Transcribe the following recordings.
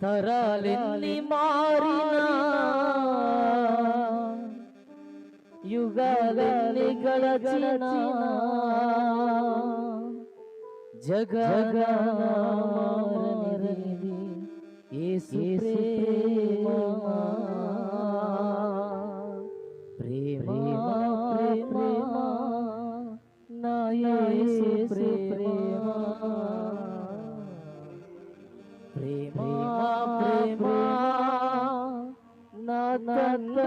తరాలెన్ని మారినా యుగాలెన్ని గడచినా జగమారనిది యేసు ప్రేమ.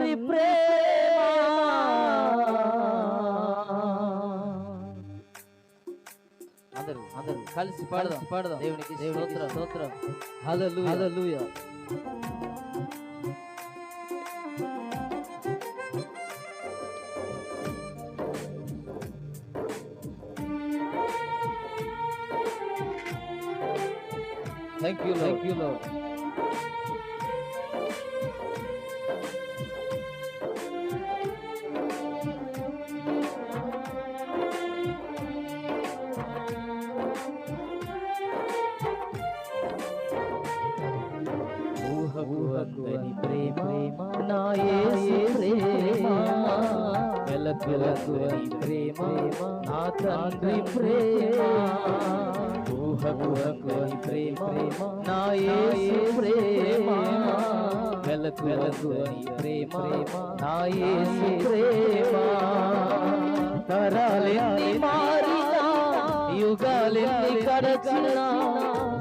తండ్రి ప్రేమ అందరూ అందరూ కలిసి పాడదాం పాడదాం దేవునికి దేవునికి స్తోత్రం hallelujah hallelujah thank you thank you lord ఊహకుహకుని ప్రేమ నా యేసు ప్రేమ వెలకులకుని ప్రేమ నా తండ్రి ప్రేమ ఊహకుహకుని ప్రేమ నా యేసు ప్రేమ వెలకులకుని ప్రేమ నా యేసు ప్రేమ తరాలెన్ని మారినా యుగాలెన్ని కడచినా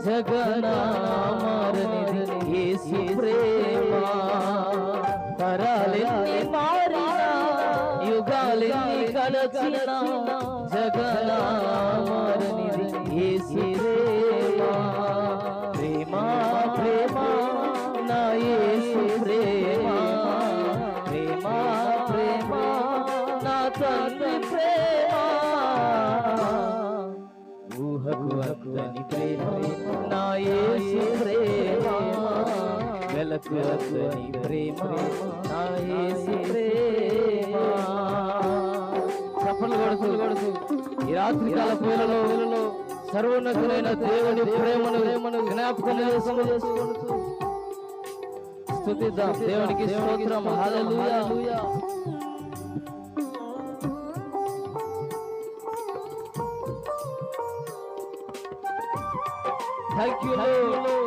జగనా యుగాలెన్ని కడచినా జగనా మారనిది యేసు ప్రేమ ప్రేమ ప్రేమ నా యేసు ప్రేమ ప్రేమ ప్రేమ నా తండ్రి ప్రేమ ఊహకు అద్దని ప్రేమ నా యేసు ప్రేమ వెలకు అద్దని ప్రేమ నా యేసు ప్రేమ. చప్పలు ఈ రాత్రి పూలలో సర్వోన్నతులైన దేవుని ప్రేమను ప్రేమను జ్ఞాపకం చేసుకుంటూ దేవునికి స్తోత్రం. హల్లెలూయా. థ్యాంక్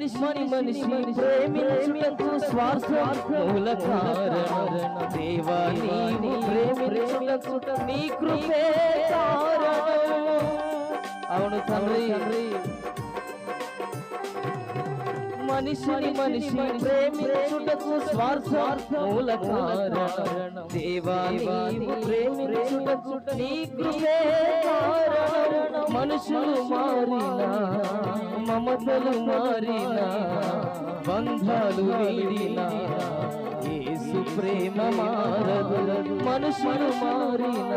యూ లార్డ్ మనిషి మనిషి ప్రేమించుటకు స్వార్థం మూల కారణం దేవా నీవు ప్రేమించుటకు నీ కృపే కారణం అవును తండ్రి తండ్రి మనిషిని మనిషి ప్రేమించుటకు స్వార్థం మూల కారణం దేవా నీవు ప్రేమించుటకు నీ కృపే కారణం మనుషులు మారినా మమతలు మారిన బంధాలు వీడినా యేసు ప్రేమ మారదు. మనుషులు మారిన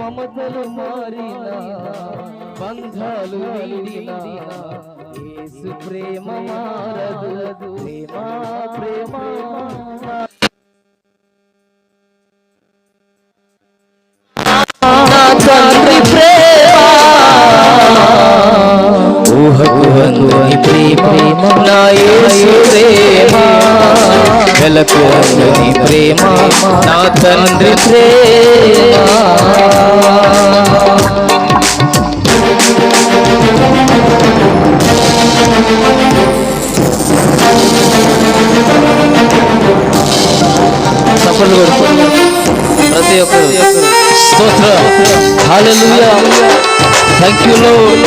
మమతలు మారిన బంధాలు వీడినా ప్రేమ మారదు. ప్రేమ ప్రేమ వెలకు అందని ప్రేమ నా తండ్రి ప్రేమ కొడుతూ ప్రతి ఒక్కరు స్తోత్ర. హల్లెలూయా థ్యాంక్ యూ లార్డ్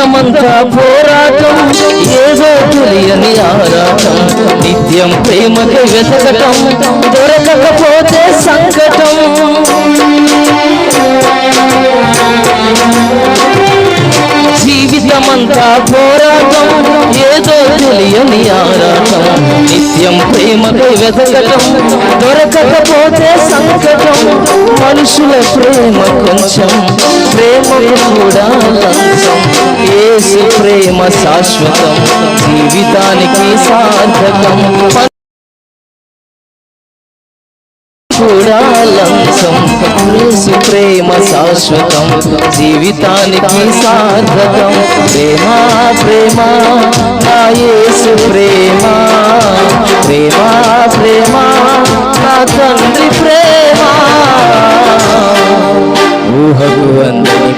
నిత్యమంతా పోరాటం ఏదో తెలియని ఆరాటం. నిత్యం ప్రేమకి వెతకటం దొరకకపోతే సంకటం. జీవితమంతా పోరాటం ఏదో తెలియని ఆరాటం. నిత్యం ప్రేమకై వెతకటం దొరకకపోతే సంకటం. మనుషుల ప్రేమ కొంచెం ప్రేమ కూడా ఏసు ప్రేమ శాశ్వతం జీవితానికి సార్థకం. కూడా యేసు ప్రేమ శాశ్వతం జీవితానికి సార్థకం. ప్రేమ ప్రేమ నా యేసు ప్రేమ. ప్రేమ ప్రేమ నా తండ్రి ప్రేమ.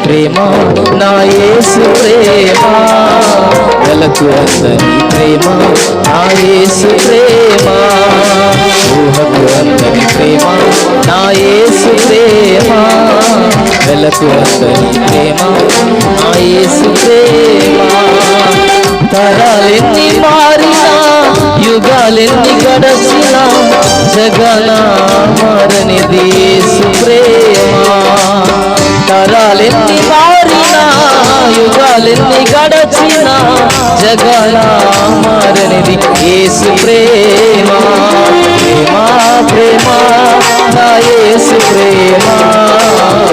ప్రేమ నా యేసు ప్రేమ. వెలకు అందని ప్రేమ నా యేసు ప్రేమ. ఊహకు అందని ప్రేమ నా యేసు ప్రేమ. వెలకు అందని ప్రేమ నా యేసు ప్రేమ. తరాలెన్ని మారినా యుగాలెన్ని గడచినా జగనా మారనిది. జగన మారనిది యేసు ప్రేమ ప్రేమ ప్రేమ నా యేసు ప్రేమ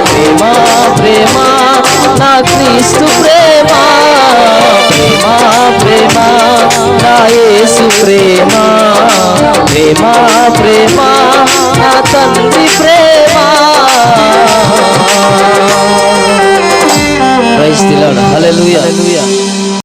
ప్రేమ ప్రేమ నా క్రీస్తు ప్రేమ ప్రేమ ప్రేమ నా యేసు ప్రేమ ప్రేమ ప్రేమ నా తండ్రి ప్రేమ. Praise the lord hallelujah